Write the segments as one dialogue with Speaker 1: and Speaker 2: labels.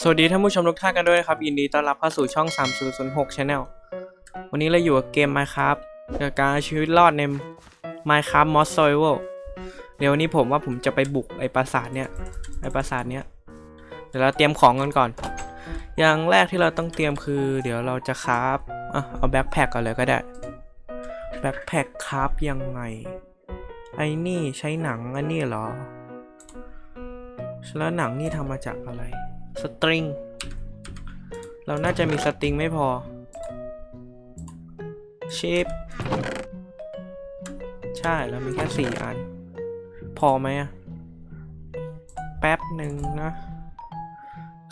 Speaker 1: สวัสดีท่านผู้ชมทุกท่านกันด้วยนะครับยินดีต้อนรับเข้าสู่ช่อง 3006 Channel วันนี้เราอยู่กับเกม Minecraft กับการเอาชีวิตรอดใน Minecraft Mod Survival เดี๋ยววันนี้ผมว่าผมจะไปบุกไอปราสาทเนี้ยไอปราสาทเนี้ยเดี๋ยวเราเตรียมของกันก่อน อย่างแรกที่เราต้องเตรียมคือ เดี๋ยวเราจะคราฟอะเอาแบ็คแพคก่อนเลยก็ได้แบ็คแพคคราฟยังไง ไอ้นี่ใช้หนังอันนี้เหรอ แล้วหนังนี่ทำมาจากอะไร สตริง เราน่าจะมีสตริงไม่พอเชฟใช่เรามีแค่สี่อัน พอไหมอะแป๊บหนึ่งนะ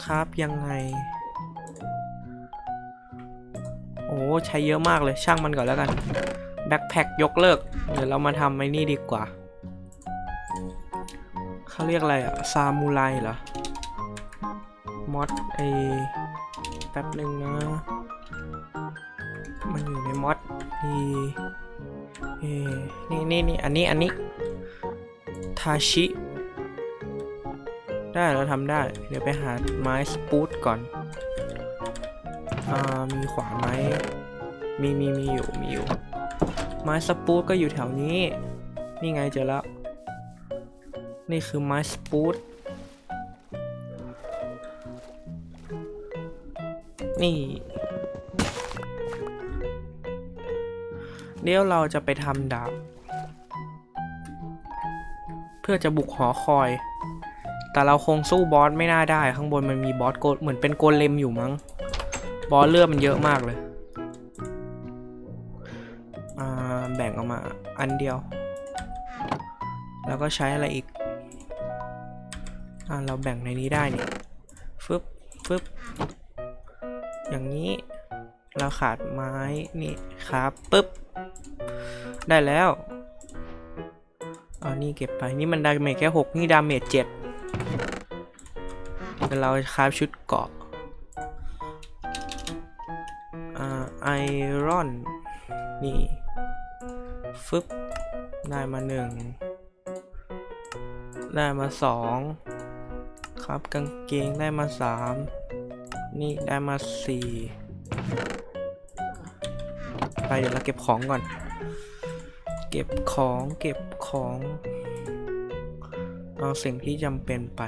Speaker 1: ครับยังไง โอ้ ใช้เยอะมากเลยช่างมันก่อนแล้วกัน แบ็คแพคยกเลิก เดี๋ยวเรามาทำไอ้นี่ดีกว่า เขาเรียกอะไรอะซามูไรเหรอ มอดไอแป๊บหนึ่งนะ มันอยู่ในมอดอีเอนี่นี่นี่อันนี้อันนี้ทาชิ ได้เราทำได้ เดี๋ยวไปหาไม้สปูตก่อน อ่า มีขวานไหมมีมีมีอยู่ มีอยู่ ไม้สปูตก็อยู่แถวนี้ นี่ไงเจอแล้ว นี่คือไม้สปูตนี่ เดี๋ยวเราจะไปทำดาบ เพื่อจะบุกหอคอย แต่เราคงสู้บอสไม่น่าได้ ข้างบนมันมีบอสโกเหมือนเป็นโกเลมอยู่มั้ง บอสเลือดมันเยอะมากเลย อันเดียว แล้วก็ใช้อะไรอีก อ่าเราแบ่งในนี้ได้นี่ฟึบฟึบอย่างนี้เราขาดไม้นี่ครับปึ๊บ ได้แล้วเอานี่เก็บไปนี่มันดาเมจแค่หกนี่ดาเมจเจ็ดเดี๋ยวเราคราฟชุดเกาะอ่าไอรอนนี่ ฟึบได้มาหนึ่งได้มาสองครับกางเกงได้มาสามนี่ได้มาสี่ไปเดี๋ยวเราเก็บของก่อน เก็บของเก็บของเอาสิ่งที่จำเป็นไป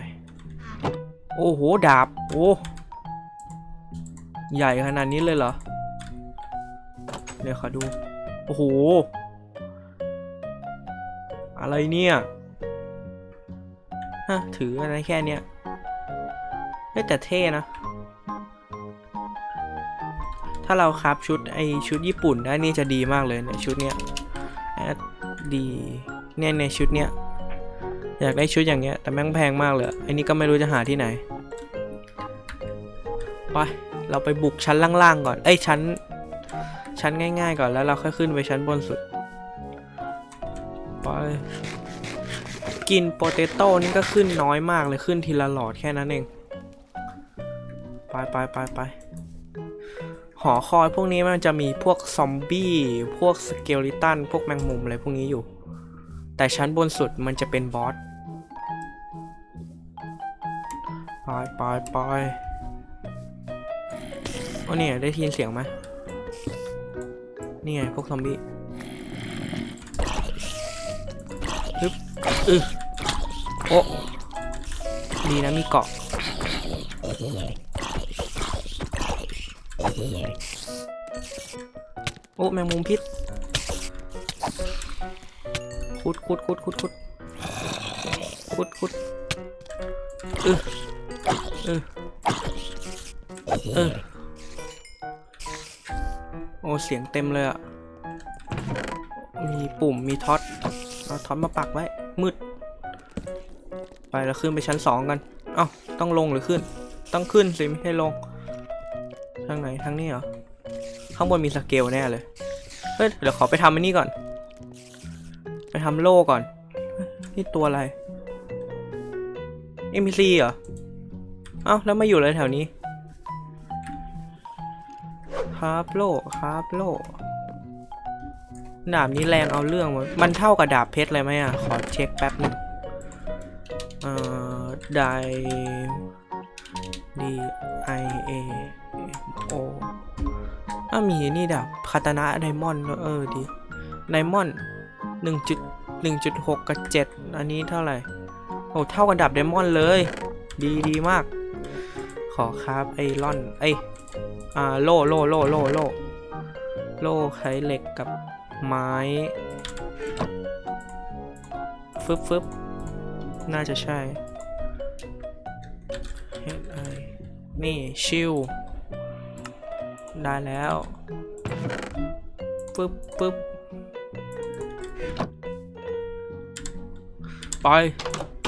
Speaker 1: โอ้โห ดาบ โอ้ ใหญ่ขนาดนี้เลยเหรอ เดี๋ยวขอดู โอ้โห อะไรเนี่ยฮะถืออะไรแค่เนี้ยเฮ้แต่เท่นะ ถ้าเราครับชุดไอชุดญี่ปุ่นได้นี่จะดีมากเลยเนี่ยชุดเนี้ยแอดดีเนี่ยในชุดเนี้ยอยากได้ชุดอย่างเงี้ยแต่แม่งแพงมากเลยไอ้นี่ก็ไม่รู้จะหาที่ไหนไปเราไปบุกชั้นล่างๆก่อน เอ้ยชั้น ชั้นง่ายๆก่อนแล้วเราค่อยขึ้นไปชั้นบนสุด ไป กินโปเตโต้นี่ก็ขึ้นน้อยมากเลยขึ้นทีละหลอดแค่นั้นเอง ไปไปไปไปหอคอยพวกนี้มันจะมีพวกซอมบี้ พวกสเกลิตัน พวกแมงมุมอะไรพวกนี้อยู่ แต่ชั้นบนสุดมันจะเป็นบอสไปไปไปโอ้เนี่ยได้ยินเสียงไหมนี่ไงพวกซอมบี้ อึโอ้ดีนะมีเกาะโอ้แมงมุมพิษขุดขุดขุดขุดขุดขุดขุดเออเออเออโอ้เสียงเต็มเลยอะมีปุ่มมีท็อต เอาท็อตมาปักไว้ มืด ไปแล้วขึ้นไปชั้นสองกัน เอ้า ต้องลงหรือขึ้น ต้องขึ้นสิไม่ให้ลง ทางไหน ทางนี้เหรอ ข้างบนมีสเกลแน่เลย เฮ้ย เดี๋ยวขอไปทำอันนี้ก่อน ไปทำโล่ก่อน นี่ตัวอะไร NPC เหรอ เอ้า แล้วมาอยู่เลยแถวนี้ ครับโล่ครับโล่ ดาบนี้แรงเอาเรื่องวะมันเท่ากับดาบเพชรเลยไหมอะ ขอเช็คแป๊บหนึงเอ่อได D I A M O ถ้ามีนี่ดับคาตานะไดมอนด์เออดีไดมอนด์หนึ่งจุดหนึ่งจุดหกกับเจ็ดอันนี้เท่าไหร่ โอ้เท่ากับดับไดมอนด์เลย ดีดีมาก ขอครับไอรอนเอ้ยอ่าโล่โล่โล่โล่โล่โล่ใช้เหล็กกับ ไม้ฟึบฟึบน่าจะใช่เฮ็ดไอนี่ ชิลได้แล้วปึ๊บปึ๊บไป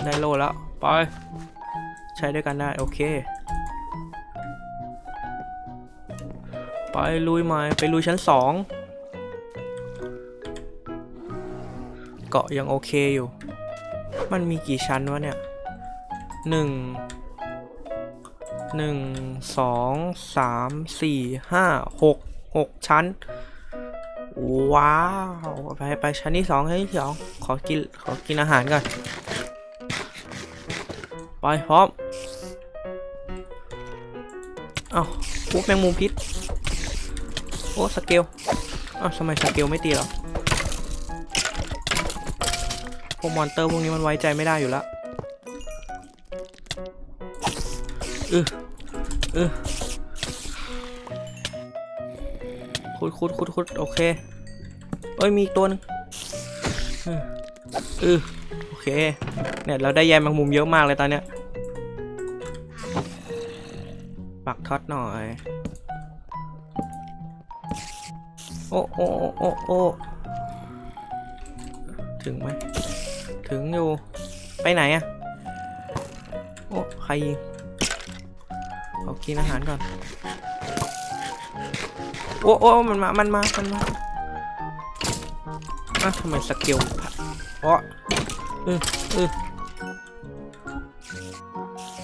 Speaker 1: ได้โลแล้ว ไป ใช้ด้วยกันได้ โอเค ไป ลุยใหม่ ไปลุยชั้นสอง เกาะยังโอเคอยู่ มันมีกี่ชั้นวะเนี่ยหนึ่งหนึ่งสองสามสี่ห้าหกหกชั้น ว้าว ไปไปชั้นที่สองชั้นที่สองขอกิน ขอกินอาหารก่อน ไปพร้อม เอ้าพวกแมงมุมพิษ โอ้ สเกลเอ้าทำไมสเกลไม่ตีหรอ วกมอนเตอร์พวกนี้มันไว้ใจไม่ได้อยู่แล้วเออเออคุดคุดคุดคุดโอเคเอ้ย มีอีกตัวหนึงเออโอเค เนี่ย เราได้ใยแมงมุมเยอะมากเลยตอนเนี้ยปักท็อตหน่อย โอ้โอ้โอ้โอ้ถึงไหม ถึงอยู่ ไปไหนอะโอ้ใครยิงขอกินอาหารก่อน โอ้โอ้มันมา มันมา มันมาอะทำไมสเกลผัดเพราะเออเออ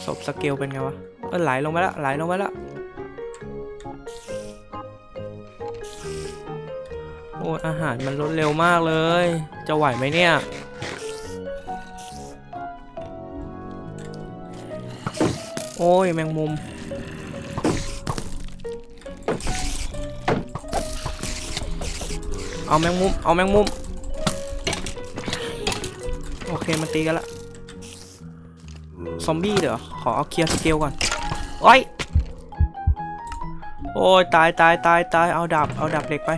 Speaker 1: ศพสเกลเป็นไงวะ เออไหลลงไปแล้วไหลลงไปแล้วโอ้อาหารมันลดเร็วมากเลย จะไหวไหมเนี่ย โอ้ยแมงมุม เอาแมงมุม เอาแมงมุม โอเคมันตีกันละ ซอมบี้เดี๋ยวขอเอาเคลียร์สเกลก่อน โอ้ย โอ้ยตายตายตายตายเอาดาบเอาดาบเหล็กไป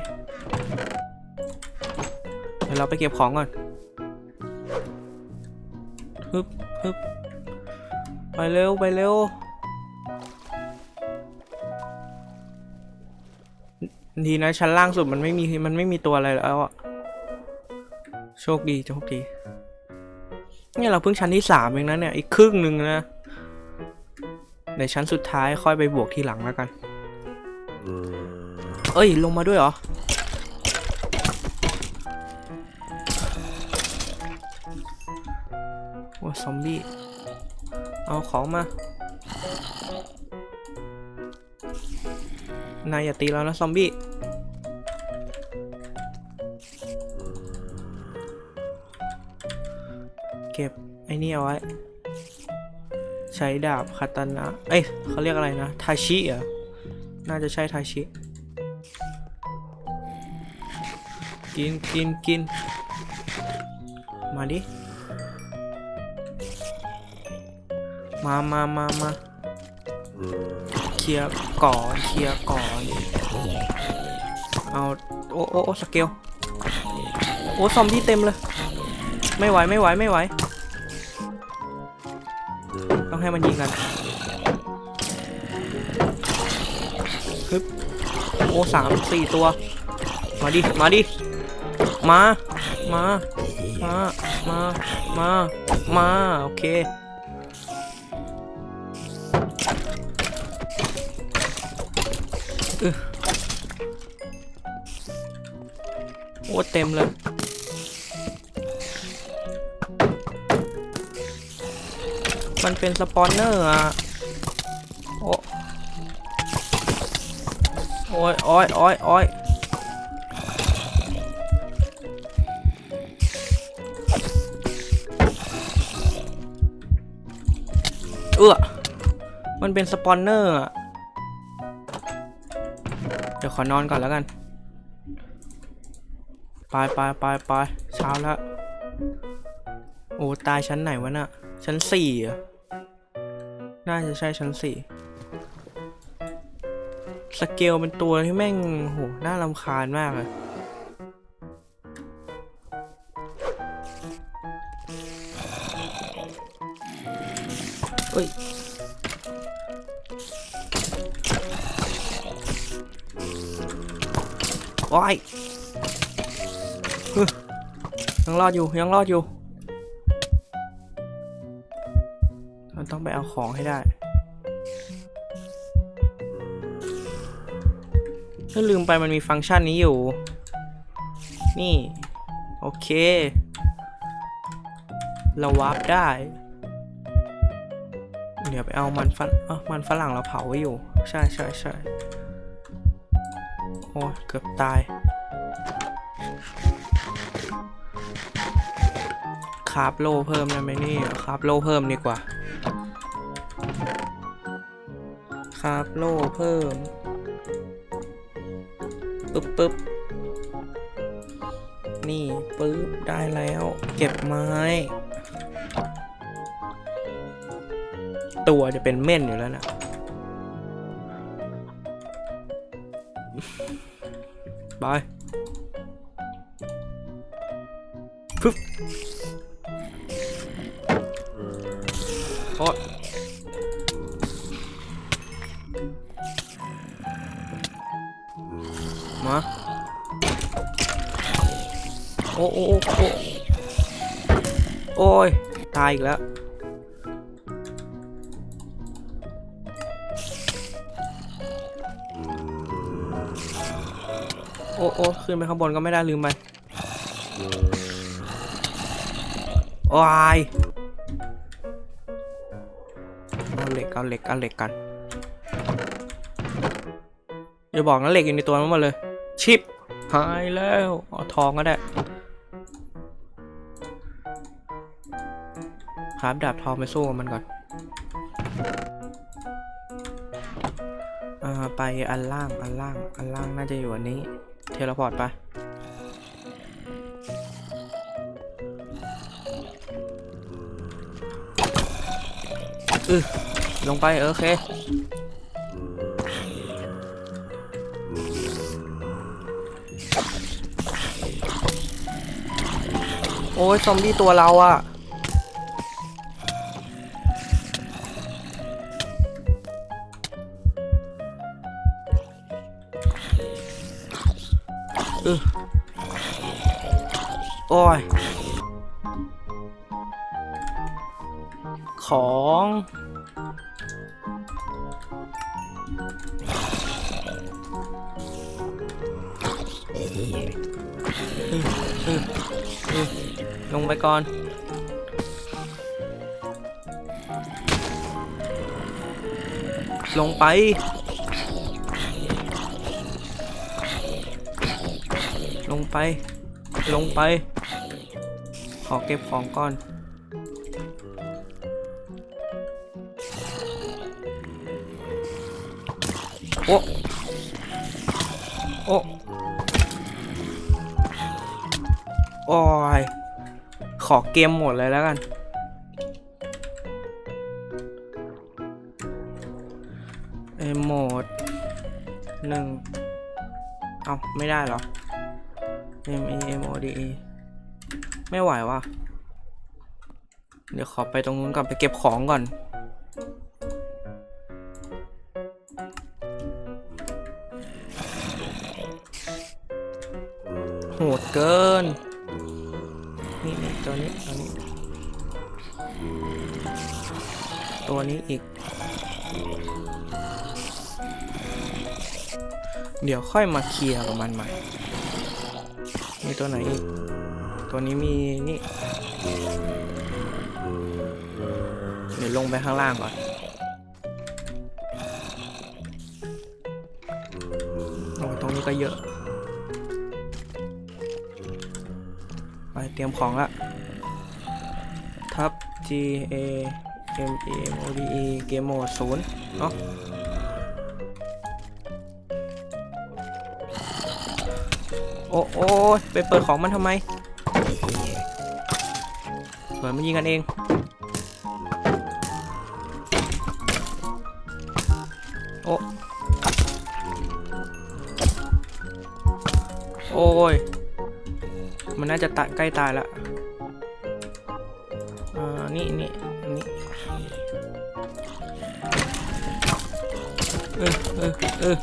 Speaker 1: เดี๋ยวเราไปเก็บของก่อน ฮึบฮึบ ไปเร็วไปเร็ว ดีนะชั้นล่างสุดมันไม่มีมันไม่มีตัวอะไรแล้วอะโชคดีโชคดีนี่เราเพิ่งชั้นที่สามเองนะเนี่ยอีกครึ่งหนึ่งนะในชั้นสุดท้ายค่อยไปบวกทีหลังแล้วกัน เอ้ยลงมาด้วยเหรอ ว่าซอมบี้ เอาของมา นายอย่าตีแล้วนะซอมบี้ เก็บ ไอ้นี่เอาไว้ ใช้ดาบคาตานะ เอ้ยเขาเรียกอะไรนะ ทาชิเหรอ น่าจะใช่ทาชิ กินกินกิน มาดิ มามามามาเคลียร์ก่อนเคลียร์ก่อนเอาโอ้โอ้โอ้สเกลโอ้ซอมบี้เต็มเลย ไม่ไหวไม่ไหวไม่ไหว ต้องให้มันยิงกันฮึบโอ้สามสี่ตัว มาดิ มาดิ มา มา มา มา มา มา โอเค อ้เต็มเลยมันเป็นสปอนเนอร์อะ โอ้โอ้ยโอ้ยโอ้ยโอ้ยออมันเป็นสปอนเนอร์อะเดี๋ยวขอนอนก่อนแล้วกัน ไปไปไปไปเช้าแล้ว โอ้ ตายชั้นไหนวะน่ะ ชั้นสี่อะน่าจะใช่ชั้นสี่สเกลเป็นตัวที่แม่งโหน่ารำคาญมากเลยเอ้ยว้าย ยังรอดอยู่ยังรอดอยู่เราต้องไปเอาของให้ได้ถ้าลืมไปมันมีฟังก์ชันนี้อยู่ นี่ โอเค เราวาร์ปได้ เดี๋ยวไปเอามันฝรั่งเอ้ามันฝรั่งเราเผาไว้อยู่ ใช่ใช่ใช่โอ้เกือบตาย คาบโลเพิ่มได้ไหมนี่คาบโลเพิ่มดีกว่าคาบโลเพิ่มปึ๊บปึ๊บนี่ปึ๊บได้แล้ว เก็บไม้ ตัวจะเป็นเม่นอยู่แล้วนะบายปึ๊บ อ๊ยมาโอ้โอ้โอ้โอ้โอ้ย ตายอีกแล้ว โอ้โอ้ขึ้นไปข้างบนก็ไม่ได้ลืมไปโอ้ย เอาเหล็กเอาเหล็กกันอย่าบอกนะเหล็กอยู่ในตัวนั้นหมดเลย ชิปหายแล้วเอาทองก็ได้ครับดาบทองไปสู้กับมันก่อนอ่าไปอันล่างอันล่างอันล่างน่าจะอยู่อันนี้ เทเลพอร์ตไปอือ ลงไปเออโอเค โอ้ยซอมบี้ตัวเราอะออโอ้ย ของ ลงไปก่อน ลงไป ลงไป ลงไป ขอเก็บของก่อนโอ้ อ้ย ขอเกมหมดเลยแล้วกัน เอโหมดหนึ่งเอาไม่ได้เหรอ M E M O D E ไม่ไหววะเดี๋ยวขอไปตรงนู้นก่อนไปเก็บของก่อนโหดเกิน นี่นี่ตัวนี้ตัวนี้ ตัวนี้อีก เดี๋ยวค่อยมาเคลียร์กับมันใหม่ มีตัวไหนอีก ตัวนี้มีนี่ เดี๋ยวลงไปข้างล่างก่อนโอ้ตรงนี้ก็เยอะ เตรียมของละทับ G A เกมเกม OBE เกมโหมดศูนย์เนาะโอ้โอ้ไปเปิดของมันทำไมเปิดมันยิงกันเอง โอ้ โอ้ย น่าจะตะใกล้ตายล้วอ่านี่นี่นี่เออเออเออ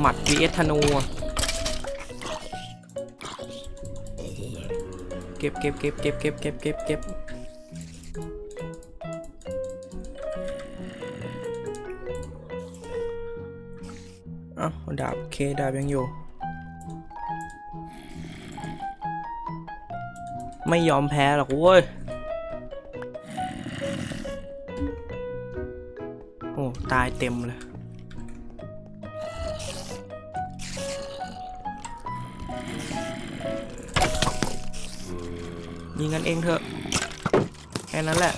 Speaker 1: หมัด vs ธนูเก็บเก็บเก็บเก็บเก็บเก็บเก็บเก็บเอ้าดาบเคดาบยังอยู่ ไม่ยอมแพ้หรอกเว้ย โอ้ ตายเต็มเลย ยิงกันเองเถอะ แค่นั้นแหละ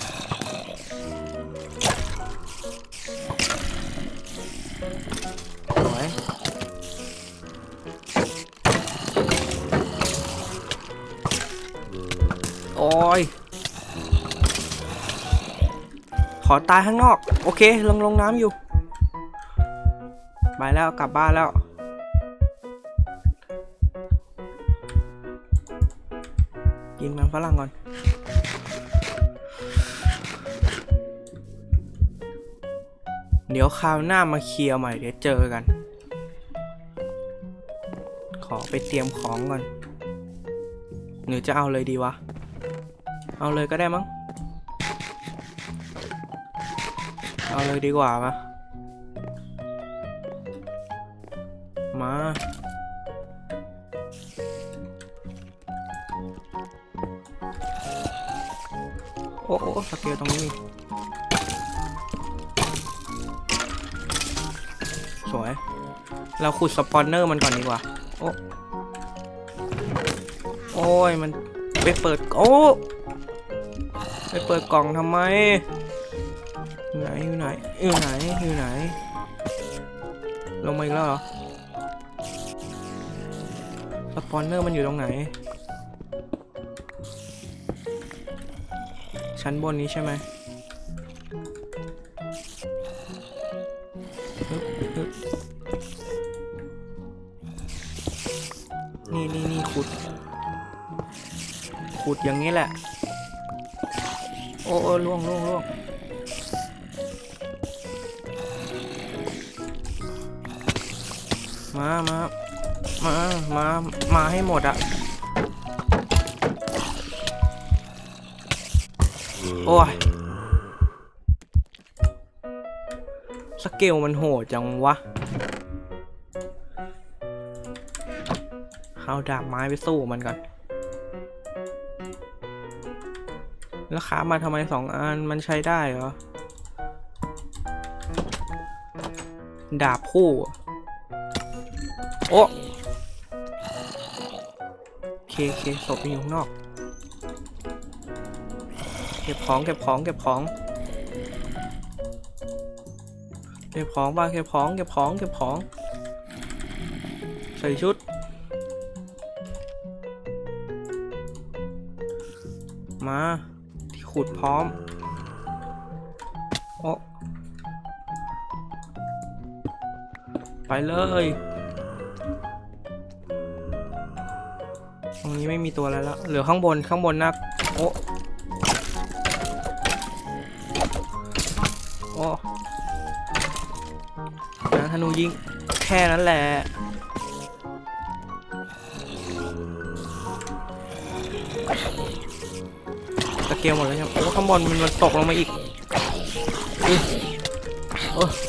Speaker 1: ขอตายข้างนอก โอเคลงลงน้ำอยู่ ไปแล้วกลับบ้านแล้ว กินมันฝรั่งก่อน เดี๋ยวคราวหน้ามาเคลียร์ใหม่เดี๋ยวเจอกัน ขอไปเตรียมของก่อน หรือจะเอาเลยดีวะ เอาเลยก็ได้มั้ง เอาเลยดีกว่าปะมา โอ้โอ้สเกลตรงนี้ สวย เราขุดสปอนเนอร์มันก่อนดีกว่า โอ้โอ้ย มันไปเปิด โอ้ ไปเปิดกล่องทำไม อยู่ไหนอยู่ไหน ลงมาอีกแล้วเหรอสปอนเนอร์มันอยู่ตรงไหน ชั้นบนนี้ใช่ไหมนี่นี่นี่ขุด ขุดอย่างนี้แหละ โอ้โอ้ล่วงล่วงล่วง มามามา มา มาให้หมดอะโอ้ย สเกลมันโหดจังวะเอาดาบไม้ไปสู้มันก่อน แล้วขามาทำไมสองอัน มันใช้ได้เหรอ ดาบคู่ อะโอเคโอเคศพอยู่ข้างนอก เก็บของเก็บของเก็บของ เก็บของบ้างเก็บของเก็บของเก็บของ ใส่ชุด มาที่ขุดพร้อมโอ้ไปเลย นี้ไม่มีตัวแล้วเหลือข้างบนข้างบนนะโอ้โอ้นะธนูยิงแค่นั้นแหละสเกลหมดแล้วใช่ไหมโอ้ข้างบนมันมันตกลงมาอีก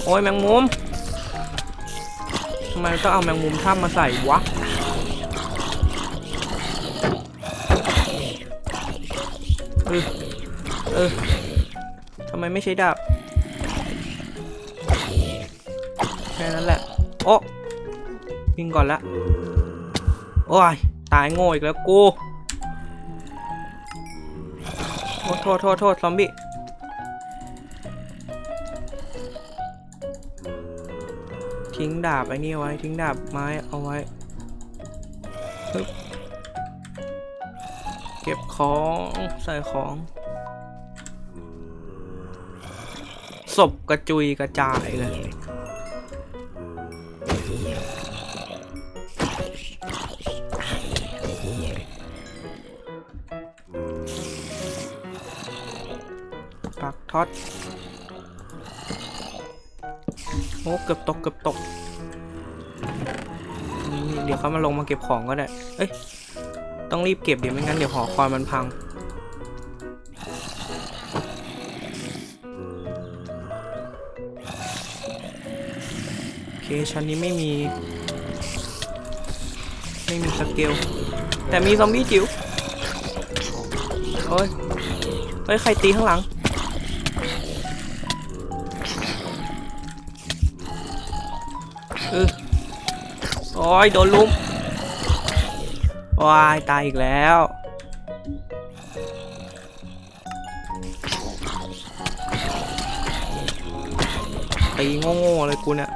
Speaker 1: โอ้ยแมงมุมทำไมต้องเอาแมงมุมถ้ำมาใส่วะ เออเออทำไมไม่ใช้ดาบ แค่นั้นแหละ โอ้ยิงก่อนละ โอ้ย ตายโง่อีกแล้วกูโทษโทษโทษโทษซอมบี้ทิ้งดาบไอ้นี่ไว้ ทิ้งดาบไม้เอาไว้ เก็บของใส่ของ ศพกระจุยกระจายเลย ปักท็อตโอ้เกือบตกเกือบตกนี่เดี๋ยวเขามาลงมาเก็บของก็ได้ เอ้ย ต้องรีบเก็บเดี๋ยวไม่งั้นเดี๋ยวหอคอยมันพัง โอเคชั้นนี้ไม่มี ไม่มีสเกล แต่มีซอมบี้จิ๋วโอ้ย เฮ้ย ใครตีข้างหลังเออโอ้ยโดนลุม วายตายอีกแล้ว ตีโง่ๆเลยกูเนี่ย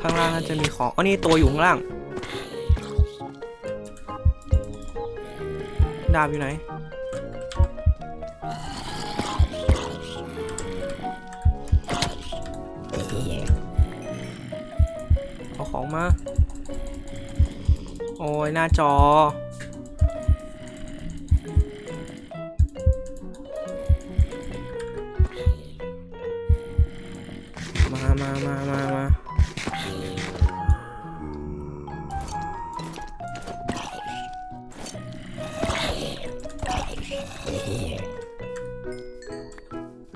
Speaker 1: ข้างล่างน่าจะมีของอ๋อนี่ตัวอยู่ข้างล่าง ดาบอยู่ไหน มา โอ้ยหน้าจอ มามามามามา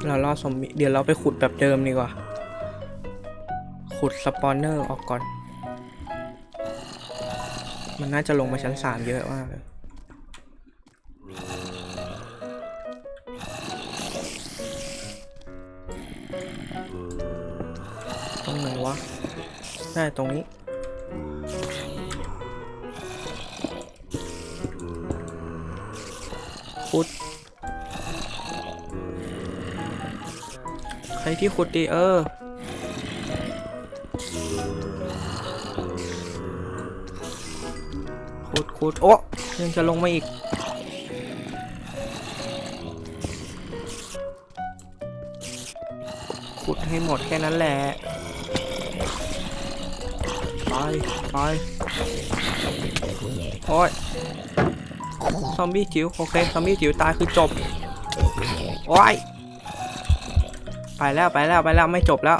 Speaker 1: เราล่อซอมบี้เดี๋ยวเราไปขุดแบบเดิมดีกว่า ขุดสปอนเนอร์ออกก่อน มันน่าจะลงมาชั้นสามเยอะมากเลยตรงไหนวะได้ตรงนี้ขุด ใครที่ขุดดีเออ ขุดโอ้ยังจะลงมาอีก ขุดให้หมดแค่นั้นแหละ ไป ไปโอ้ยซอมบี้จิ๋วโอเค ซอมบี้จิ๋วตายคือจบ โอ้ย ไปแล้วไปแล้วไปแล้วไม่จบแล้ว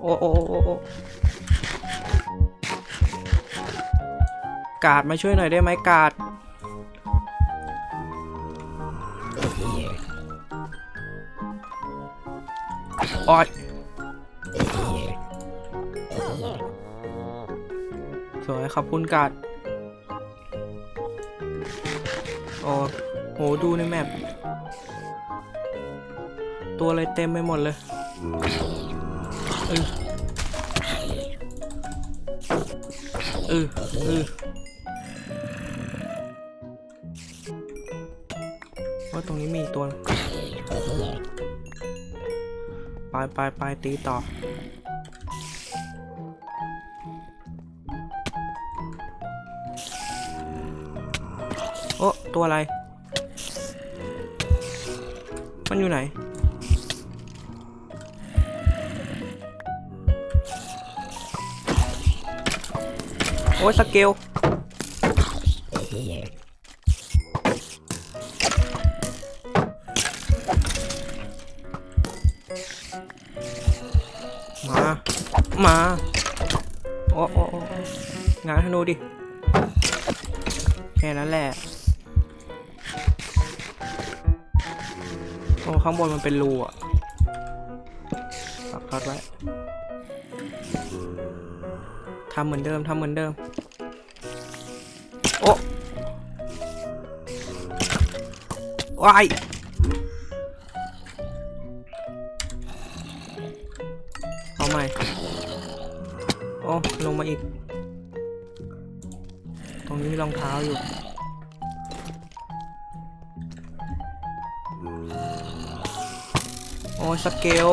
Speaker 1: โอ้โอ้โอ้โอ้ กาดมาช่วยหน่อยได้ไหมกาดโอ้ยสวยขอบคุณกาดโอ้โหดูในแมปตัวอะไรเต็มไปหมดเลยเออเออเออ ไปไปไปตีต่อ โอ้ตัวอะไร มันอยู่ไหน โอ้ยสเกล งานธนูดิ แค่นั้นแหละ โอ้ข้างบนมันเป็นรูอะปักพัดไว้ทำเหมือนเดิมทำเหมือนเดิม โอ้วายเอาใหม่ โอ้ ลงมาอีก นี้มีรองเท้าอยู่ โอ้สเกล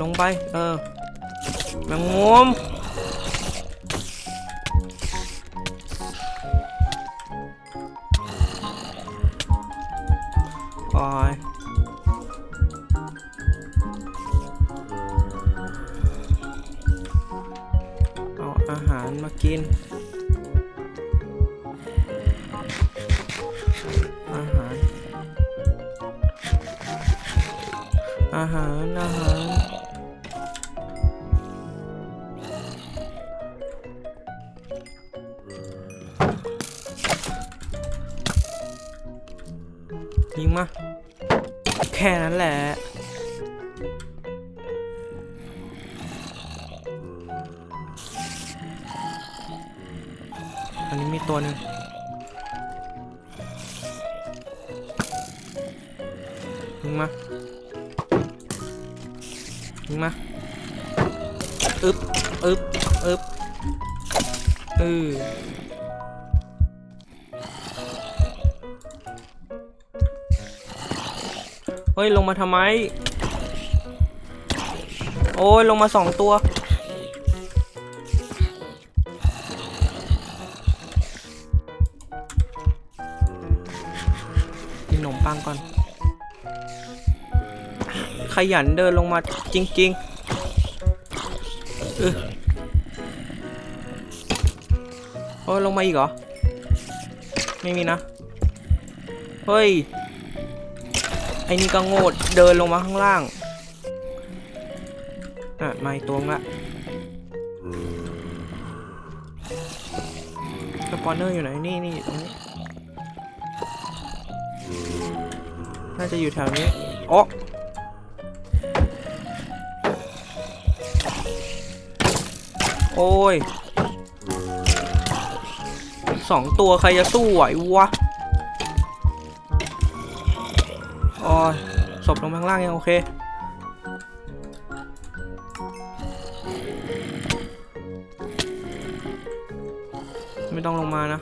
Speaker 1: ลงไป เออแมงมุม ยิงมา แค่นั้นแหละ อันนี้มีตัวหนึ่งยิงมา ยิงมา อึบอึบอึบเออ ฮ้ยลงมาทำไม โอ้ยลงมาสองตัว กินขนมปังก่อน ขยันเดินลงมาจริงๆเออโอ้ยลงมาอีกเหรอ ไม่มีนะ เฮ้ย อ้นี่ก็โง่เดินลงมาข้างล่าง อะมาอีกตัวละสปอนเนอร์อยู่ไหน นี่นี่ตรงนี้ น่าจะอยู่แถวนี้โอ้โอ้ยสองตัวใครจะสู้ไหววะ งไปข้างล่างยังโอเค ไม่ต้องลงมานะ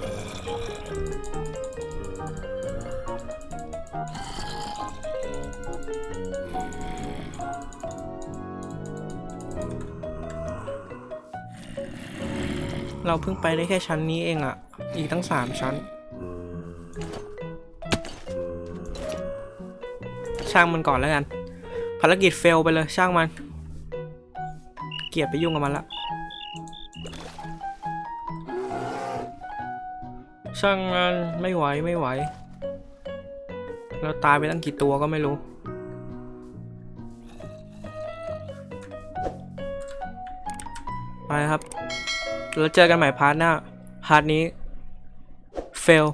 Speaker 1: เราเพิ่งไปได้แค่ชั้นนี้เองอะอีกตั้งสามชั้น ช่างมันก่อนแล้วกัน ภารกิจเฟลไปเลยช่างมัน เกียดไปยุ่งกับมันละช่างมันไม่ไหวไม่ไหว เราตายไปตั้งกี่ตัวก็ไม่รู้ ไปครับ แล้วเจอกันใหม่พาร์ทหน้า พาร์ทนี้ เฟล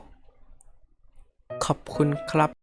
Speaker 1: ขอบคุณครับ